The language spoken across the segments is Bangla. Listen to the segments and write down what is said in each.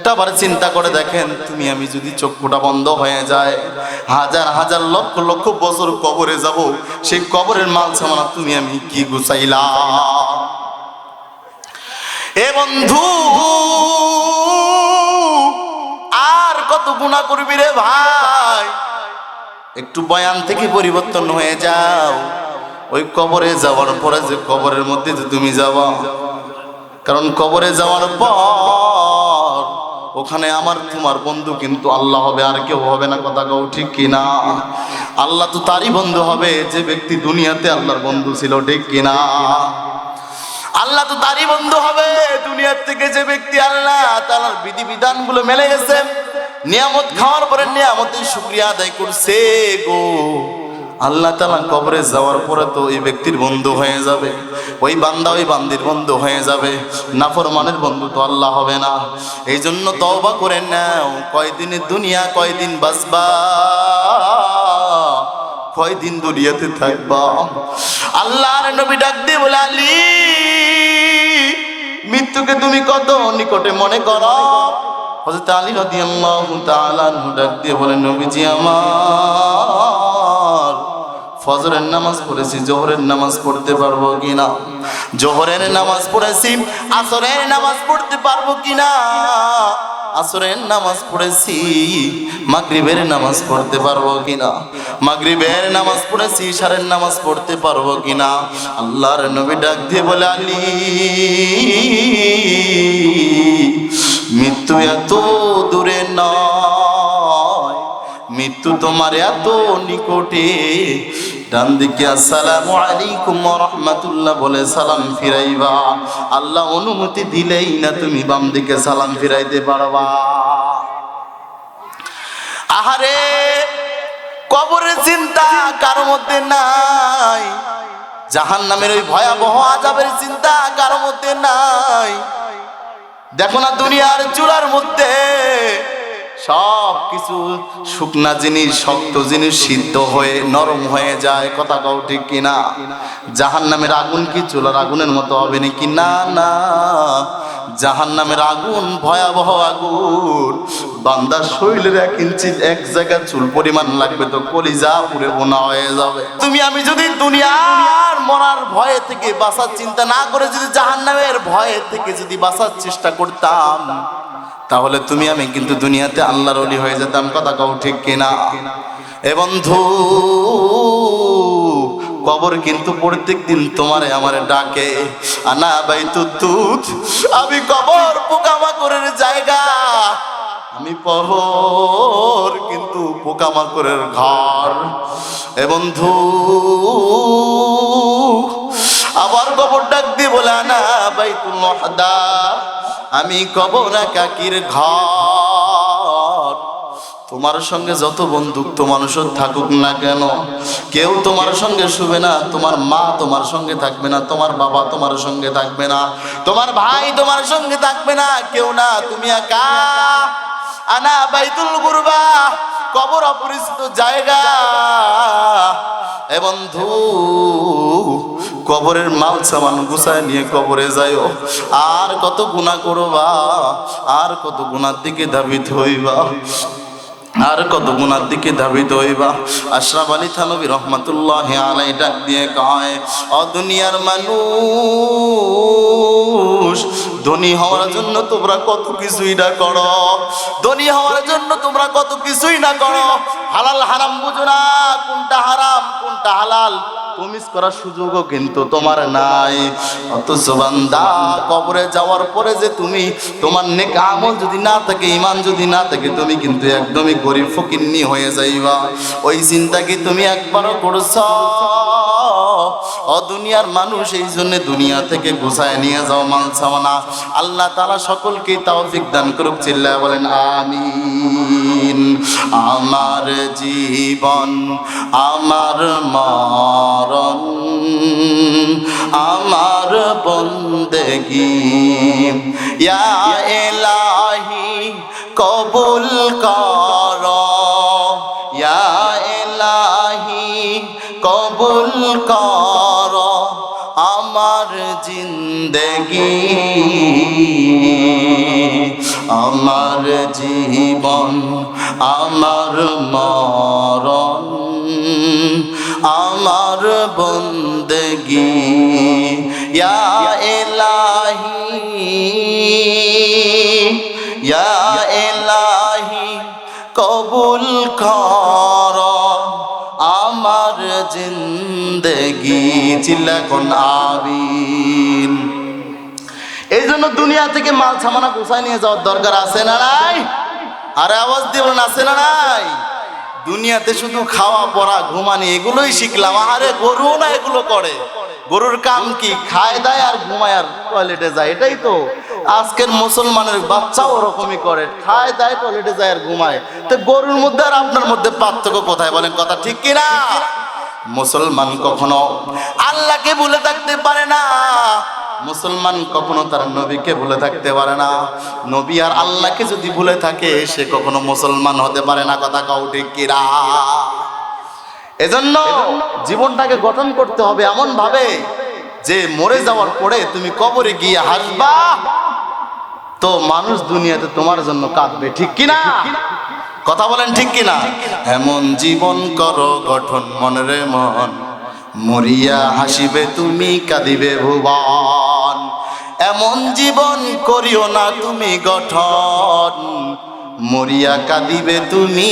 একটা বার চিন্তা করে দেখেন, তুমি আমি যদি চক্ষুটা বন্ধ হয়ে যায়, হাজার হাজার লক্ষ লক্ষ বছর কবরে যাব, সেই কবরের মাল সামানা তুমি আমি কি গুছাইলাম এ বন্ধু, আর কত গুণা করবি রে ভাই? একটু বয়ান থেকে পরিবর্তন হয়ে যাও। ওই কবরে যাওয়ার পরে যে কবরের মধ্যে তুমি যাবা, কারণ কবরে যাওয়ার পর ওখানে আমার তোমার বন্ধু কিন্তু আল্লাহ হবে, আর কেউ হবে না, কথা কেউ ঠিক কিনা? আল্লাহ তো তারই বন্ধু হবে, যে ব্যক্তি দুনিয়াতে আল্লাহর বন্ধু ছিল, ঠিক কিনা? আল্লাহ তো তারই বন্ধু হবে, দুনিয়ার থেকে যে ব্যক্তি আল্লাহ তার বিধি বিধানগুলো মেলে গেছে, নিয়ামত খাওয়ার পরে নিয়ামতের শুক্রিয়া আদায় করছে গো। আল্লাহ তালা কবরে যাওয়ার পরে তো ওই ব্যক্তির বন্ধু হয়ে যাবে, ওই বান্দা ওই বান্দির বন্ধু হয়ে যাবে, নাফরমানের বন্ধু তো আল্লাহ হবে না। এই জন্য তওবা করে নাও, কয়দিনে দুনিয়া, কয়দিন বাসবা কয়দিন দুনিয়াতে থাকবা। আল্লাহর নবী ডাক দিয়ে বলে মৃত্যুকে তুমি কত নিকটে মনে করো? হযরত আলী রাদিয়াল্লাহু তাআলা ডাক দিয়ে বলে, নবীজি আমার ফজরের নামাজ পড়েছি, জোহরের নামাজ পড়তে পারব কিনা? জোহরের নামাজ পড়েছি, আসরের নামাজ পড়তে পারব কিনা? আসরের নামাজ পড়েছি, মাগরিবের নামাজ পড়তে পারব কিনা? মাগরিবের নামাজ পড়েছি ইশারের নামাজ পড়তে পারব কিনা? আল্লাহর নবী ডাক দিয়ে বলে, আলী, মৃত্যু এত দূরে নয়। মৃত্যু তোমার এত নিকটে। ডান দিকে আসসালামু আলাইকুম রাহমাতুল্লাহ বলে সালাম ফিরাইবা। আল্লাহ অনুমতি দিলেই না তুমি বাম দিকে সালাম ফিরাইতে পারবা। আহারে, কবরের চিন্তা কারও মধ্যে নাই? জাহান নামের ওই ভয়াবহ আজাবের চিন্তা কারও মধ্যে নাই? দেখো না দুনিয়ার চূড়ার মধ্যে সব কিছু শুকনা জিনিস, শক্ত জিনিস সিদ্ধ হয়ে, নরম হয়ে যায়। কথা কও ঠিক কিনা জাহান নামের আগুন কি? চুলার আগুনের মতো হবে নাকি? না না। জাহান নামের আগুন, ভয়াবহ আগুন। বান্দার শরীরের এক ইঞ্চি, এক জায়গায় চুল পরিমাণ লাগবে তো কলিজা পুরে বোনা হয়ে যাবে। তুমি, আমি যদি দুনিয়ার মরার ভয়ে থেকে বাঁচার চিন্তা না করে যদি জাহান নামের ভয়ে থেকে যদি বাঁচার চেষ্টা করতাম তাহলে তুমি আমি কিন্তু দুনিয়াতে আল্লাহর অলি হয়ে যেতাম, কথা কও ঠিক কিনা? এ বন্ধু, কবর কিন্তু প্রত্যেক দিন তোমারে আমারে ডাকে। আনা বাই তুত, আমি কবর পোকামাকড়ের জায়গা। আমি পহর কিন্তু পোকামাকড়ের ঘর। এ বন্ধু, আবার কবর ডাক দিয়ে বলে, আনা বাইতুল মহদা আমি কবর কাকির ঘর। তোমার সঙ্গে যত বন্ধুত্ব মানুষের থাকুক না কেন? কেউ তোমার সঙ্গে শুবে না, তোমার মা তোমার সঙ্গে থাকবে না, তোমার বাবা তোমার সঙ্গে থাকবে না, তোমার ভাই তোমার সঙ্গে থাকবে না, কেউ না। তুমি একা। আনা বাইতুল গুরবা। কবর অপরিচিত জায়গা। এ বন্ধু, কবরের মাল সামান গুছায় নিয়ে কবরে যাইও। আর কত গুণা করবা, আর কত গুণার দিকে ধাবিত হইবা, আর কত গুণার দিকে ধাবিত হইবা। আশরাফ আলী থানবী রহমতুল্লাহ আলাই ডাক দিয়ে কয়, অ দুনিয়ার মানুষ ধনী হওয়ার জন্য তোমরা কত কিছুই না করো। ধনী হওয়ার জন্য তোমরা কত কিছুই না করো। হালাল হারাম বুঝো না, কোনটা হারাম, কোনটা হালাল। তুমিস করার সুযোগও কিন্তু তোমার নাই। অথচ বান্দা, কবরে যাওয়ার পরে যে তুমি, তোমার নেক আমল যদি না থাকে ইমান যদি না থাকে, তুমি কিন্তু একদমই গরিব, ফকিন্নি হয়ে যাইবা। ওই চিন্তা কি তুমি একবারও করছ? ও দুনিয়ার মানুষ এই জন্য দুনিয়া থেকে গুছায় নিয়ে যাও মাল ছাওয়ানা। আল্লাহ তালা সকলকে তৌফিক দান করুক, চিল্লায় বলেন, আমিন। আমার জীবন, আমার মরণ, আমার বন্দেগি। ইয়া এলাহি কবুল কর। ইয়া এলাহি কবুল কর। জিন্দগি। আমার জীবন, আমার মরণ, আমার বন্দগি। ইয়া এলাহি ইয়া এলাহি কবুল কর। আমার জিন্দগি। চিল্লাখন আবিন এই জন্য দুনিয়া থেকে মাল সামানা গুছাই নিয়ে যাওয়ার দরকার আছে না নাই? আরে আওয়াজ দিব না আছে না নাই? দুনিয়াতে শুধু খাওয়া, পড়া, ঘুমানি, এগুলোই শিখলাম। আরে গরু না এগুলো করে? গরুর কাম কি? খায় দায় আর ঘুমায় আর টয়লেটে যায়, এটাই তো। আজকের মুসলমানের বাচ্চাও ওরকমই করে। খায় দায় টয়লেটে যায় আর ঘুমায়। তো গরুর মধ্যে আর আপনার মধ্যে পার্থক্য কোথায় বলেন কথা ঠিক কিনা মুসলমান কখনো আল্লাহকে ভুলে থাকতে পারে না। মুসলমান কখনো তার নবীকে ভুলে থাকতে পারে না। নবী আর আল্লাহকে যদি ভুলে থাকে, সে কখনো মুসলমান হতে পারে না, কথা কাউ ঠিক এজন্য জীবনটাকে গঠন করতে হবে এমন ভাবে যে মরে যাওয়ার পরে তুমি কবরে গিয়ে হাসবা, তো মানুষ দুনিয়াতে তোমার জন্য কাঁদবে, ঠিক কিনা? কথা বলেন ঠিক কিনা? এমন জীবন করো, গঠন মনরে মন। মরিয়া হাসিবে তুমি, কাঁদিবে ভুবন। এমন জীবন করিও না তুমি গঠন। মরিয়া কাঁদিবে তুমি,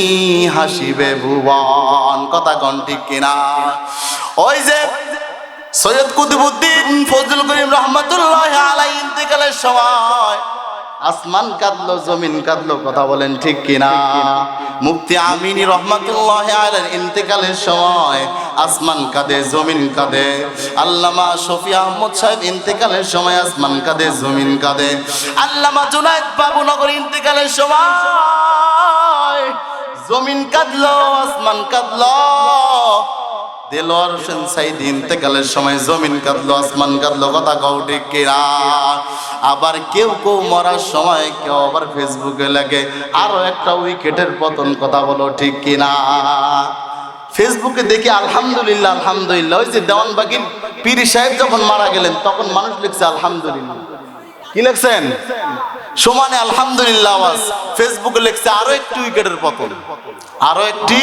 হাসিবে ভুবন। কথা কন ঠিক কিনা? ওই যে সৈয়দ কুতুবুদ্দিন ফজল করিম রহমতুল্লাহ আলাই ইন্তেকালের সময়। আসমান কাঁদলো, জমিন কাঁদলো, কথা বলেন ঠিক কিনা? মুফতি আমিনী রহমতুল্লাহ আলের ইন্তেকালের সময় আসমান কাঁদে, জমিন কাঁদে। আল্লামা শফি আহমদ সাহেব ইন্তেকালের সময় আসমান কাঁদে, জমিন কাঁদে। আল্লামা জুনায়দ বাবুনগর ইন্তেকালের সময় জমিন কাঁদলো, আসমান কাঁদলো। দেলোয়ার হোসেন সাইদ ইন্তেকালের সময় জমিন কাঁদলো, আসমান কাঁদলো, কথা কও ঠিক কিনা? আবার কেউ কেউ মরার সময় কেউ আবার ফেসবুকে লাগে। আরও একটা উইকেটের পতন, কথা বলো ঠিক কিনা? ফেসবুকে দেখি আলহামদুলিল্লাহ আলহামদুলিল্লাহ। ওই যে দেওয়ানবাগির পীর সাহেব যখন মারা গেলেন, তখন মানুষ লিখছে আলহামদুলিল্লাহ। কি লিখছেন? সমানে আলহামদুলিল্লাহ আওয়াজ। ফেসবুকে লিখছে, আরও একটি উইকেটের পতন। আরও একটি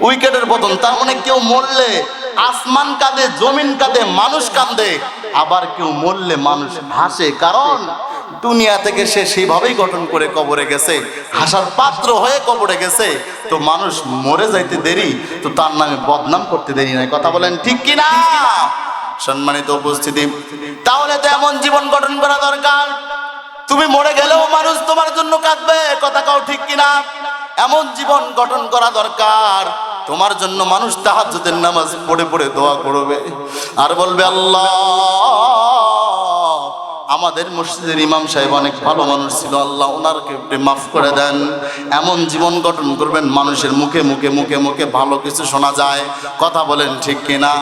উইকেটের পতন। তার মানে কেউ মরলে আসমান কাঁদে, জমিন কাঁদে, মানুষ কাঁদে। আবার কেউ মরলে মানুষ হাসে। কারণ দুনিয়া থেকে সে সেইভাবেই গঠন করে কবরে গেছে। হাসার পাত্র হয়ে কবরে গেছে। তো মানুষ মরে যাইতে দেরি, তো তার নামে বদনাম করতে দেরি নাই। কথা বলেন ঠিক কি না সম্মানিত উপস্থিতি। তাহলে তো এমন জীবন গঠন করা দরকার। তুমি মরে গেলেও মানুষ তোমার জন্য কাঁদবে, কথা কাও ঠিক কিনা? এমন জীবন গঠন করা দরকার। তোমার জন্য মানুষ তাহাজ্জুদের নামাজ পড়ে পড়ে দোয়া করবে। আর বলবে, আল্লাহ! আমাদের মসজিদের ইমাম সাহেব অনেক ভালো মানুষ ছিল, আল্লাহ ওনারকে মাফ করে দেন। এমন জীবন গঠন করবেন, মানুষের মুখে মুখে মুখে মুখে ভালো কিছু শোনা যায়। কথা বলেন ঠিক কিনা?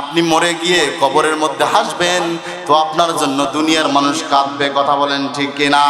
আপনি মরে গিয়ে কবরের মধ্যে হাসবেন, তো আপনার জন্য দুনিয়ার মানুষ কাঁদবে, কথা বলেন ঠিক কিনা?